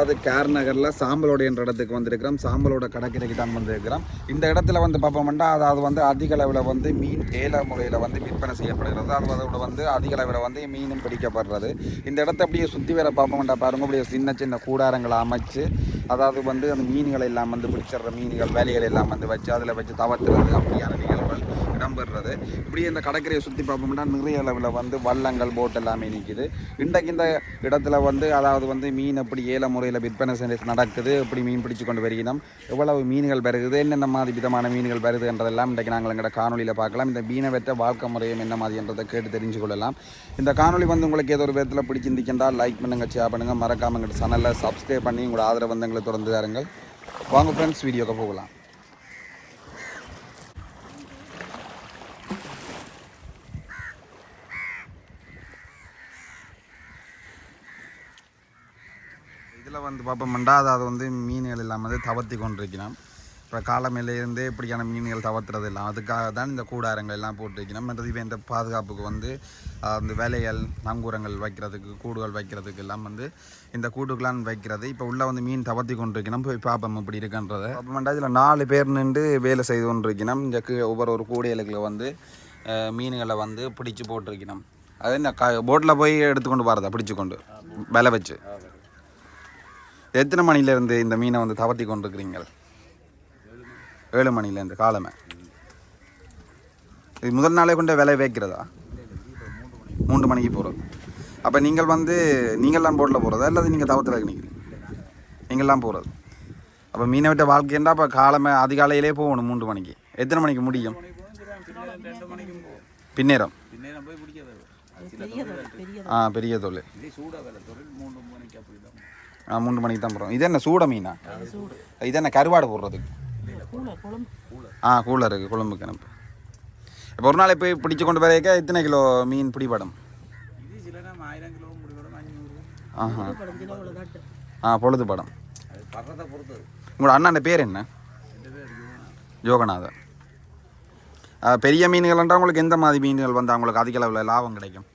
அது கேர் நகரில் சாம்பலோட என்ற இடத்துக்கு வந்திருக்கிறோம். சாம்பலோட கடற்கரைக்கு தான் வந்திருக்கிறோம். இந்த இடத்துல வந்து பார்ப்போம்னா அதாவது வந்து அதிக அளவில் வந்து மீன் ஏல முறையில் வந்து விற்பனை செய்யப்படுகிறது. அது அதோட வந்து அதிக அளவில் வந்து மீனும் பிடிக்கப்படுறது. இந்த இடத்த அப்படியே சுற்றி வேற பார்ப்போம்டா பாருங்க அப்படியே சின்ன சின்ன கூடாரங்களை அமைச்சு அதாவது வந்து அந்த மீன்களை எல்லாம் வந்து பிடிச்சிடுற மீன்கள் வேலைகள் எல்லாம் வந்து வச்சு அதில் வச்சு தவற்றுறது அப்படியான நிகழ்வுகள் இடம்பெறுறது இப்படி இந்த கடற்கரையை சுற்றி பார்ப்போம்னா நிறைய அளவில் வந்து வள்ளங்கள் போட் எல்லாமே நிற்கிது இன்றைக்கு இந்த இடத்துல வந்து அதாவது வந்து மீன் எப்படி ஏல முறையில் விற்பனை செஞ்சு நடக்குது எப்படி மீன் பிடிச்சு கொண்டு வருகிறோம் எவ்வளவு மீன்கள் வருது என்னென்ன மாதிரி விதமான மீன்கள் வருதுன்றதெல்லாம் இன்றைக்கு நாங்கள் எங்களோட காணொலியில் பார்க்கலாம். இந்த மீனை வெற்ற வாழ்க்கை முறையும் என்ன மாதிரின்றதை கேட்டு தெரிஞ்சு கொள்ளலாம். இந்த காணொலி வந்து உங்களுக்கு ஏதோ ஒரு விதத்தில் பிடிச்சிருந்துச்சுன்னா லைக் பண்ணுங்க ஷேர் பண்ணுங்கள் மறக்காம எங்கள் சேனலில் சப்ஸ்கிரைப் பண்ணி உங்களோட ஆதரவு வந்து எங்களை தொடர்ந்து தாருங்கள். வாங்க ஃப்ரெண்ட்ஸ் வீடியோக்கு போகலாம். இடத்துல வந்து பார்ப்போம்டா அதாவது வந்து மீன்கள் எல்லாம் வந்து தவத்தி கொண்டிருக்கிறோம் இப்போ காலமையிலேருந்தே இப்படியான மீன்கள் தவத்துறது எல்லாம் அதுக்காக தான் இந்த கூடாரங்கள் எல்லாம் போட்டு வைக்கணும் மற்றது இப்போ இந்த பாதுகாப்புக்கு வந்து அந்த இந்த வேலைகள் நங்கூரங்கள் வைக்கிறதுக்கு கூடுகள் வைக்கிறதுக்கு எல்லாம் வந்து இந்த கூடுகளான் வைக்கிறது. இப்போ உள்ளே வந்து மீன் தவத்தி கொண்டிருக்கணும் போய் பார்ப்போம் இப்படி இருக்குன்றதை. பார்ப்போம்டா இதில் நாலு பேர் நின்று வேலை செய்து கொண்டிருக்கணும் இந்த ஒவ்வொரு ஒரு கூடைகளுக்குள்ள வந்து மீன்களை வந்து பிடிச்சி போட்டிருக்கணும் அது என்ன க போட்டில் போய் எடுத்துக்கொண்டு போகிறதா பிடிச்சு கொண்டு விலை வச்சு. எத்தனை மணிலேருந்து இந்த மீனை வந்து தவத்தி கொண்டிருக்கிறீங்க ஏழு மணிலேருந்து காலமே. இது முதல் நாளே கொண்டு விலை வைக்கிறதா மூன்று மணிக்கு போகிறது அப்போ நீங்கள் வந்து நீங்கள்லாம் போட்டில் போகிறதா அல்லது நீங்கள் தவத்தில் நிற்கிறீங்க நீங்கள்லாம் போகிறது அப்போ மீனை விட்ட வாழ்க்கைண்டா அப்போ காலமே அதிகாலையிலே போகணும் மூன்று மணிக்கு. எத்தனை மணிக்கு முடியும்? பின்னேரம். பிடிக்காது. பெரிய தொழில், ஆ மூணு மணிக்கு தான் போகிறோம் இது என்ன சூட மீனா? இது என்ன கருவாடு போடுறதுக்கு? ஆ கூலர் இருக்குது குழம்பு கிணப்பு இப்போ ஒரு நாள் போய் பிடிச்சு கொண்டு வரைக்க எத்தனை கிலோ மீன் பிடிபடும்? ஆஹா. ஆ பொழுது படம் உங்களோட அண்ணாண்ட பேர் என்ன? யோகநாதன். ஆ, பெரிய மீன்கள்ன்றா உங்களுக்கு எந்த மாதிரி மீன்கள் வந்து அவங்களுக்கு அதிக அளவில் லாபம் கிடைக்கும்?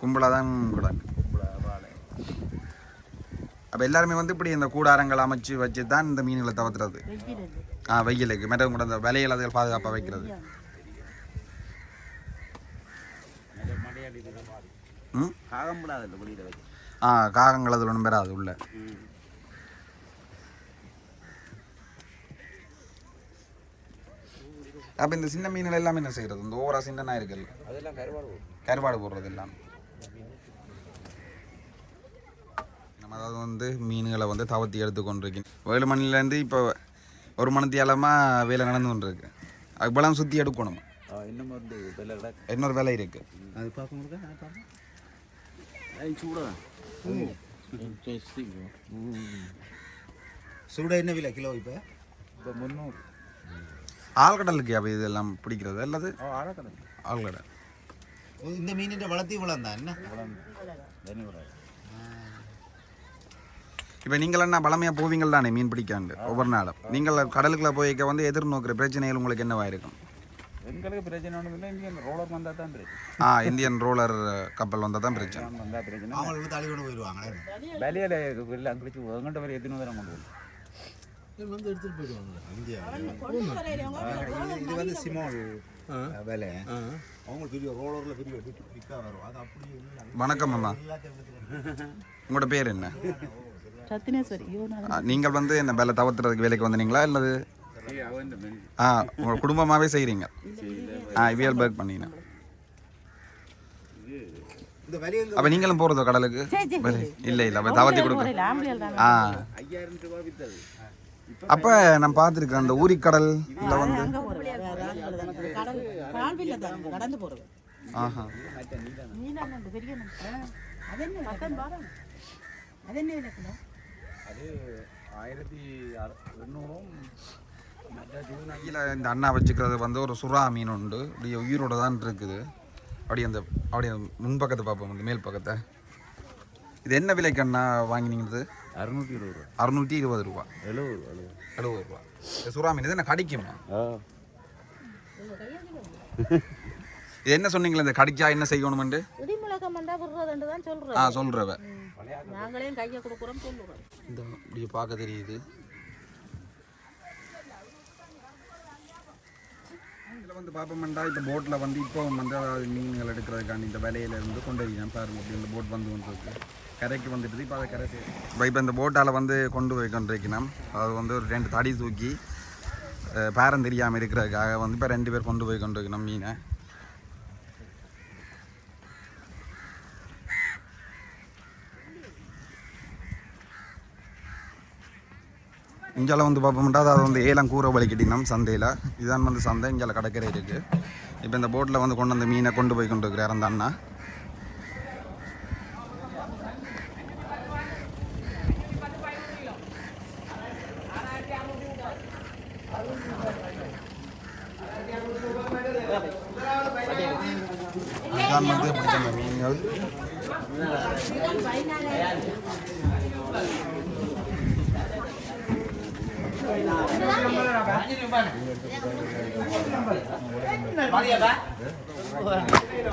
கும்பலாக தான் கூட கும்பலா வாழை அப்போ எல்லாருமே வந்து இப்படி இந்த கூடாரங்கள் அமைச்சு வச்சு தான் இந்த மீன்களை தவிர்த்துறது ஆ வெயிலுக்கு. மேடம் கூட இந்த விலையில் அதுகள் பாதுகாப்பாக வைக்கிறது. ஆ காகங்கள் அது ஒன்றும் பெறாது உள்ள. அப்போ இந்த சின்ன மீன்கள் எல்லாமே என்ன செய்கிறது இந்த ஓவரா சின்னனா இருக்குல்ல அதெல்லாம் கருவாடு போடும் கருவாடு போடுறது எல்லாம். அதாவது வந்து மீன்களை வந்து தவத்தி எடுத்து கொண்டிருக்கேன் வேலுமணிலேருந்து இப்போ ஒரு மணத்தியாலமாக வேலை நடந்து கொண்டிருக்கு. அவ்வளவு சுற்றி எடுக்கணும்? இன்னொரு வேலை இருக்கு. அது சூடா. சூடா என்ன விலை கிலோ இப்போ? இப்போ முந்நூறு. ஆழ்கடலுக்கு அப்போ இதெல்லாம் பிடிக்கிறது? அல்லது ஆழ்கடல். ஆழ்கடல். இந்த மீனின் வளர்த்தி வளர்ந்தா என்ன? இப்போ நீங்கள் என்ன பழமையாக போவீங்கள் தானே மீன் பிடிக்காண்டு ஒவ்வொரு நாளும். நீங்கள் கடலுக்குள்ள போய்க்க வந்து எதிர்நோக்கிற பிரச்சனைகள் உங்களுக்கு என்னவா இருக்கும்? எங்களுக்கு பிரச்சனை ஒன்றும் இல்லை இங்கே ரோலர் வந்தால் தான் பிரச்சனை. ஆ இந்தியன் ரோலர் கப்பல் வந்தால் தான் பிரச்சனை. வந்தால் பிரச்சனை. அவங்களுக்கு தள்ளி கொண்டு போயிடுவாங்களே? வெளியில் கிழிச்சு எங்கிட்ட வரை எத்தனை தரம் கொண்டு போகும் வந்து எடுத்துட்டு போயிடுவாங்க இந்தியா. இது வந்து சிமோல் விலை. அவங்க பெரிய ரோலர்ல பெரிய வரும். அது அப்படியே வணக்கம் அம்மா. உங்களோட பேர் என்ன? நீங்கள் வந்து என்ன வேலை தவிர்த்துறதுக்கு வேலைக்கு வந்தீங்களா இல்லது? ஆ உங்கள் குடும்பமாகவே செய்கிறீங்க. ஆ இவியல் பேக் பண்ணீங்க அப்போ நீங்களும் போகிறதோ கடலுக்கு? இல்லை இல்லை அப்போ தவத்தி கொடுக்க. ஆ. அப்போ நான் பார்த்துருக்கேன் அந்த ஊரிக்கடல் இல்லை வந்து. ஆஹா. அது என்ன அது ஆயிரத்தி எண்ணூறும் கீழே இந்த அண்ணா வச்சுக்கிறது வந்து ஒரு சுறா மீன் உண்டு. அப்படியே உயிரோட தான் இருக்குது. அப்படியே அந்த அப்படியே முன்பக்கத்தை பார்ப்போம் அந்த மேல் பக்கத்தை. இது என்ன விலைக்கு அண்ணா வாங்கினீங்கிறது அறுநூற்றி இருபது ரூபா. அறுநூற்றி இருபது ரூபா. எழுபது எழுபது எழுபது ரூபா. இந்த சுறா மீன் இது என்ன கடிக்குமா? ஆ. இது என்ன சொன்னீங்களே இந்த கடிச்சா என்ன செய்யணுமெண்டு? ஆ சொல்கிறவ நாங்களே கையை கொடுக்குறோம் சொல்லுறோம் இந்த இப்படி பார்க்க தெரியுது. இதில் வந்து பார்ப்போம்டா இந்த போட்டில் வந்து இப்போ வந்து அதாவது மீன்கள் எடுக்கிறதுக்காண்டி இந்த வேலையில இருந்து கொண்டு வரீங்க பாருங்க. அப்படி இந்த போட் வந்து கொண்டு இருக்கு கரைக்கு வந்துட்டு இப்போ அதை கரை இப்போ இப்போ இந்த போட்டால் வந்து கொண்டு போய் கொண்டிருக்கணும். அது வந்து ஒரு ரெண்டு தடி தூக்கி பேரம் தெரியாமல் இருக்கிறதுக்காக வந்து இப்போ ரெண்டு பேர் கொண்டு போய் கொண்டு வைக்கணும் மீனை. இங்கால வந்து பார்ப்போம்டா அது வந்து ஏலம் கூற வலிக்கிட்டினம் சந்தையில். இதுதான் வந்து சந்தை. இங்கால கடற்கரை இருக்குது இப்போ இந்த போட்டில் வந்து கொண்டு வந்த மீனை கொண்டு போய் கொண்டு இருக்கிறார் அந்த அண்ணா. இதுதான் வந்து பிடிச்ச மீன்கள்.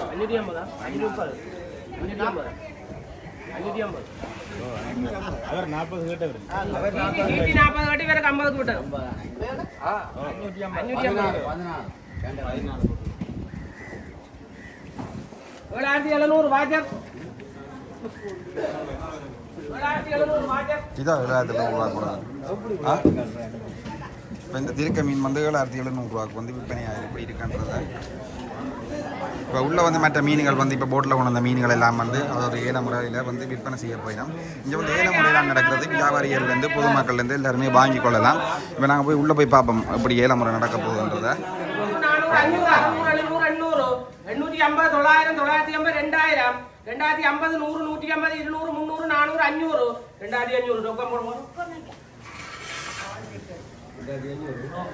അഞ്ഞൂറ്റി അമ്പതാ അഞ്ഞൂറ്റി മുപ്പത് അഞ്ഞൂറ്റി അമ്പത് അഞ്ഞൂറ്റി അമ്പത് அவர் நாற்பது கேட்ட നൂറ്റി നാൽപ്പത് കട്ടി വരെ അമ്പത് കൂട്ടും അഞ്ഞൂറ്റി അമ്പത് ഏഴായിരത്തി എഴുന്നൂറ് വാചർ ஏழாயிரத்தி எழுநூறு வாஜர் இதான் ஏழாயிரத்தி எழுநூறுவா கூட ஆ இப்போ இந்த திருக்க மீன் வந்து ஏழாயிரத்தி எழுநூறுவாக்கு வந்து விற்பனை எப்படி இருக்குன்றத இப்போ உள்ளே வந்து மற்ற மீன்கள் வந்து இப்போ போட்டில் கொண்டு வந்த மீன்கள் எல்லாம் வந்து அதோட ஏல முறையில் வந்து விற்பனை செய்ய போயிடும் இங்கே வந்து ஏல முறையில் நடக்கிறது வியாபாரிகள்லேருந்து பொதுமக்கள்லேருந்து எல்லாருமே வாங்கி கொள்ளலாம் இப்போ நாங்கள் போய் உள்ளே போய் பார்ப்போம் எப்படி ஏல முறை நடக்க போகுதுன்றதை எண்ணூற்றி ஐம்பது தொள்ளாயிரம் தொள்ளாயிரத்தி ஐம்பது ரெண்டாயிரம் ரெண்டாயிரத்தி ஐம்பது நூறு நூற்றி ஐம்பது இருநூறு முந்நூறு நானூறு அஞ்சூறு ரெண்டாயிரத்தி அஞ்சூறு ரொக்கம் போடுவோம்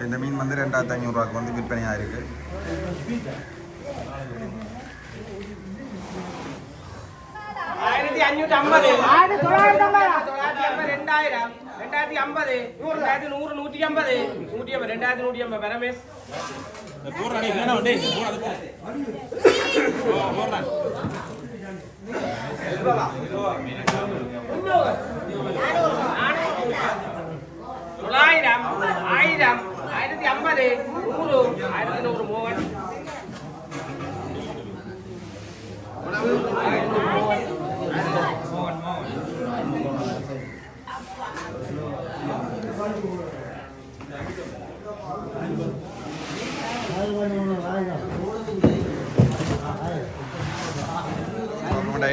இந்த மீன் வந்து ரெண்டாயிரத்தி ஐநூறுரூவாக்கு வந்து விற்பனையாக இருக்குது ஆயிரத்தி அஞ்சூற்றி ஐம்பது தொள்ளாயிரத்தி ஐம்பது ரெண்டாயிரம் ரெண்டாயிரத்தி ஐம்பது ரெண்டாயிரத்தி நூறு நூற்றி ஐம்பது நூற்றி ஐம்பது ரெண்டாயிரத்தி நூற்றி ஐம்பது பரமேஷ் தொள்ளாயிரம் ஆயிரம் ஆயிரத்தி ஐம்பது நூறு ஆயிரத்தி நூறு மூவன்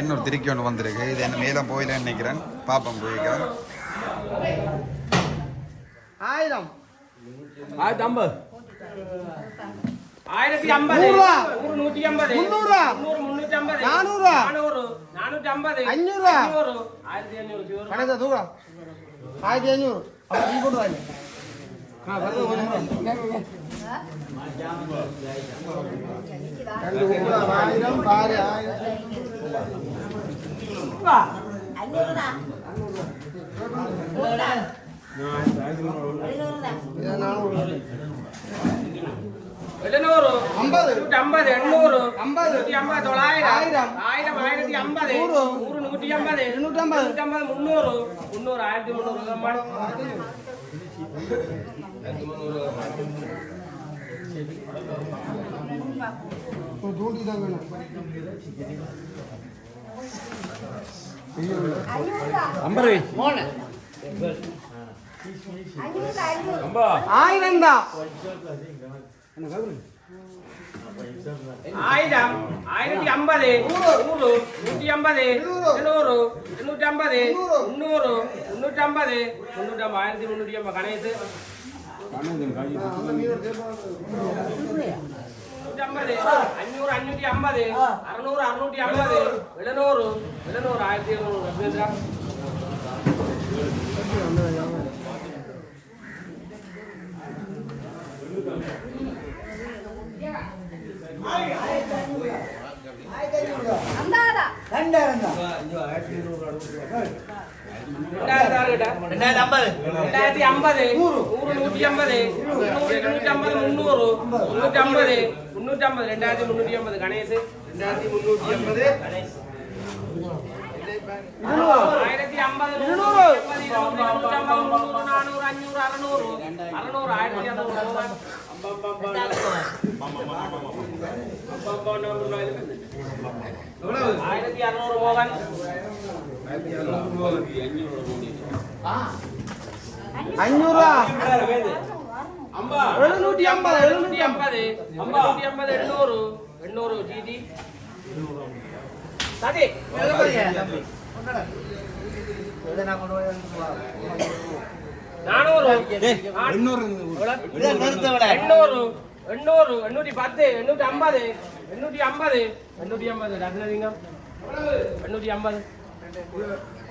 இன்னொரு திருக்கி ஒன்று வந்திருக்கு. இது என்ன மேலே போயிலன்னு நினைக்கிறேன். பாப்போம் போய்க்கிறேன். ஆயிரம். ஆயிரத்தி ஐம்பது. ஆயிரத்தி ஐம்பது நூறு நூற்றி ஐம்பது. முந்நூறு முந்நூறு முந்நூற்றி ஐம்பது. நானூறு நானூறு நானூற்றி ஐம்பது. அஞ்சூறு அஞ்சூறு ஆயிரத்தி அஞ்சூறு கணக்கு தூரம் ஆயிரத்தி ஐநூறு. அப்போ நீ போட்டு வாங்க. இது நானூறு எழுநூறு ஐம்பது நூற்றி ஐம்பது எண்ணூறு ஐம்பது நூற்றி ஐம்பது தொள்ளாயிரம் ஆயிரம். ஆயிரம் ஆயிரத்தி ஐம்பது நூறு. நூறு நூற்றி ஐம்பது இருநூற்றி ஐம்பது. நூற்றி ஐம்பது முந்நூறு முந்நூறு ஆயிரத்தி முந்நூறு ரூபாய் ஒரு தூண்டி தான் வேணும் ஆயிரம் தான் ஆயிரம். ஆயிரத்தி ஐம்பது. நூறு. நூற்றி ஐம்பது. எழுநூறு. எண்ணூற்றி ஐம்பது. முந்நூறு. முந்நூற்றி ஐம்பது. முந்நூற்றி ஐம்பது. ஆயிரத்தி முந்நூற்றி ஐம்பது கணேசு நூற்றி ஐம்பது அஞ்சூறு அஞ்சூற்றி ஐம்பது அறுநூறு அறுநூற்றி ஐம்பது எழுநூறு எழுநூறு ஆயிரத்தி எழுநூறு ரெண்டாயிரத்தி ஐம்பது. நூறு நூற்றி ஐம்பது. நூறு இருநூற்றி ஐம்பது முந்நூறு. முந்நூற்றி ஐம்பது முந்நூற்றி ஐம்பது. ரெண்டாயிரத்தி முந்நூற்றி ஐம்பது. கணேஷ். ரெண்டாயிரத்தி முந்நூற்றி ஐம்பது. ஆயிரத்தி ஐம்பது இருநூறு நானூறு அஞ்சூறு அறுநூறு. அறுநூறு ஆயிரத்தி ஆயிரத்தி அறுநூறு மோகன். அஞ்சூறுரூவா எழுநூற்றி ஐம்பது எழுநூற்றி ஐம்பது. எழுநூற்றி ஐம்பது எண்ணூறு. எண்ணூறு ஜிடி சரி நானூறு. எண்ணூறு. எண்ணூறு. எண்ணூறு. எண்ணூற்றி பத்து எண்ணூற்றி ஐம்பது. எண்ணூற்றி ஐம்பது. எண்ணூற்றி ஐம்பது. ரத்னலிங்கம் எண்ணூற்றி ஐம்பது.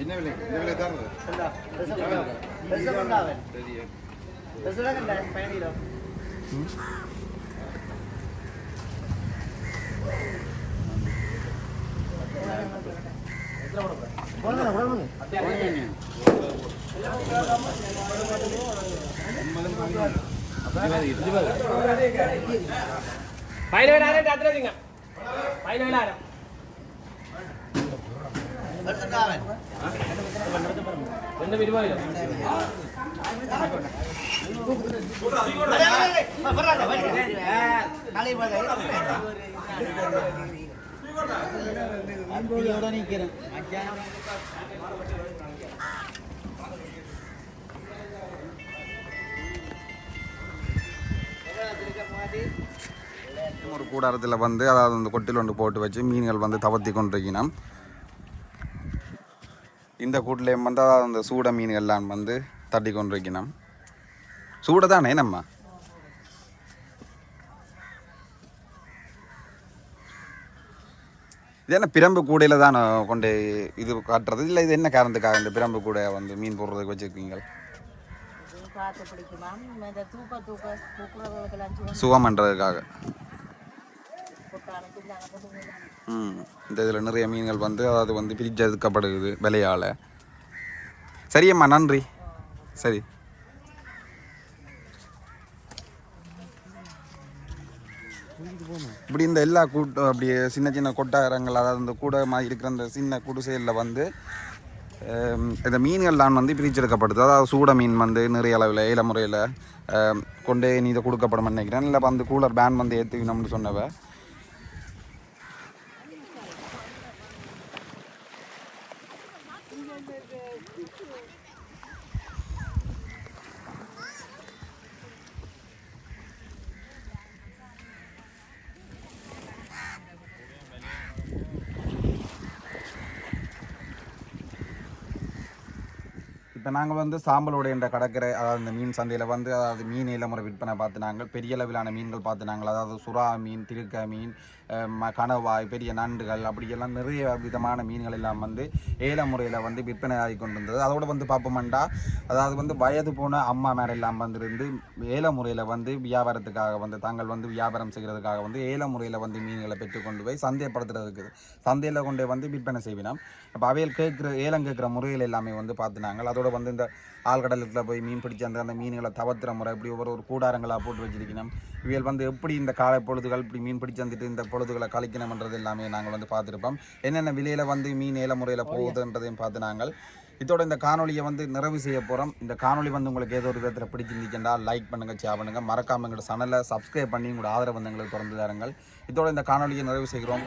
என்ன விலை? என்ன விலை தருது? பதினேழாயிரம் ரத்னலிங்க பதினேழாயிரம் ரெண்டு இருபது ஒரு கூடாரத்தில் வந்து அதாவது அந்த கொட்டில் ஒன்று போட்டு வச்சு மீன்கள் வந்து தவத்தி கொண்டிருக்கணும் இந்த கூட்டிலையும் வந்து அதாவது அந்த சூட மீன்கள்லாம் வந்து தட்டி கொண்டிருக்கணும் சூட தானே நம்ம? இது என்ன பிரம்பு கூடையில் தான் கொண்டு இது காட்டுறது? இல்லை இது என்ன காரணத்துக்காக இந்த பிரம்பு கூடை வந்து மீன் போடுறதுக்கு வச்சுருக்கீங்க? சுகம் பண்ணுறதுக்காக ம் இந்த இதில் நிறைய மீன்கள் வந்து அதாவது வந்து பிரிச்சு அதுக்கப்படுது விலையால். சரியம்மா நன்றி. சரி. இப்படி இந்த எல்லா கூட்டம் அப்படியே சின்ன சின்ன கொட்டாரங்கள் அதாவது இந்த கூடை மாதிரி இருக்கிற அந்த சின்ன குடிசைகளில் வந்து இந்த மீன்கள் தான் வந்து பிரிச்செடுக்கப்படுது அதாவது சூட மீன் வந்து நிறைய அளவில் ஏல முறையில் கொண்டே நீ இதை கொடுக்கப்படும் நினைக்கிறேன். இல்லை வந்து கூலர் பேன் வந்து ஏற்றுக்கணும்னு சொன்னவ. இப்போ நாங்கள் வந்து சாம்பலோடு என்ற கடற்கரை அதாவது இந்த மீன் சந்தையில் வந்து அதாவது மீன் இளமுறை விற்பனை பார்த்து நாங்கள் பெரிய அளவிலான மீன்கள் பார்த்து நாங்கள் அதாவது சுறா மீன் திருக்க மீன் ம- கணவாய் பெரிய நண்டுகள் அப்படியெல்லாம் நிறைய விதமான மீன்கள் எல்லாம் வந்து ஏல முறையில் வந்து விற்பனை ஆகி கொண்டு அதோடு வந்து பார்ப்போம்டா அதாவது வந்து வயது போன அம்மா மேர எல்லாம் வந்திருந்து ஏல முறையில் வந்து வியாபாரத்துக்காக வந்து தாங்கள் வந்து வியாபாரம் செய்கிறதுக்காக வந்து ஏல முறையில் வந்து மீன்களை பெற்றுக்கொண்டு போய் சந்தைப்படுத்துறதுக்கு சந்தையில் கொண்டு வந்து விற்பனை செய்வினோம். அப்போ அவையில் கேட்குற ஏலம் கேட்குற முறைகள் எல்லாமே வந்து பார்த்து நாங்கள் அதோட வந்து இந்த ஆழ்கடலுக்குள்ள போய் மீன் பிடிச்சி அந்த அந்த மீன்களை தவத்துற முறை இப்படி ஒவ்வொரு ஒரு கூடாரங்களாக போட்டு வச்சிருக்கணும். இவைகள் வந்து எப்படி இந்த காலை பொழுதுகள் இப்படி மீன் பிடிச்சி வந்துட்டு இந்த பொழுதுகளை கழிக்கணும்ன்றது எல்லாமே நாங்கள் வந்து பார்த்துருப்போம். என்னென்ன விலையில் வந்து மீன் ஏல முறையில் போகுதுன்றதையும் பார்த்து நாங்கள் இதோட இந்த காணொலியை வந்து நிறைவு செய்ய போகிறோம் இந்த காணொளி வந்து உங்களுக்கு ஏதோ ஒரு விதத்தில் பிடிச்சிருந்துச்சுன்னா லைக் பண்ணுங்கள் ஷேர் பண்ணுங்கள் மறக்காம எங்களோட சேனலை சப்ஸ்கிரைப் பண்ணி உங்களோட ஆதரவு வந்து எங்களுக்கு தொடர்ந்து தாருங்கள். இதோட இந்த காணொலியை நிறைவு செய்கிறோம்.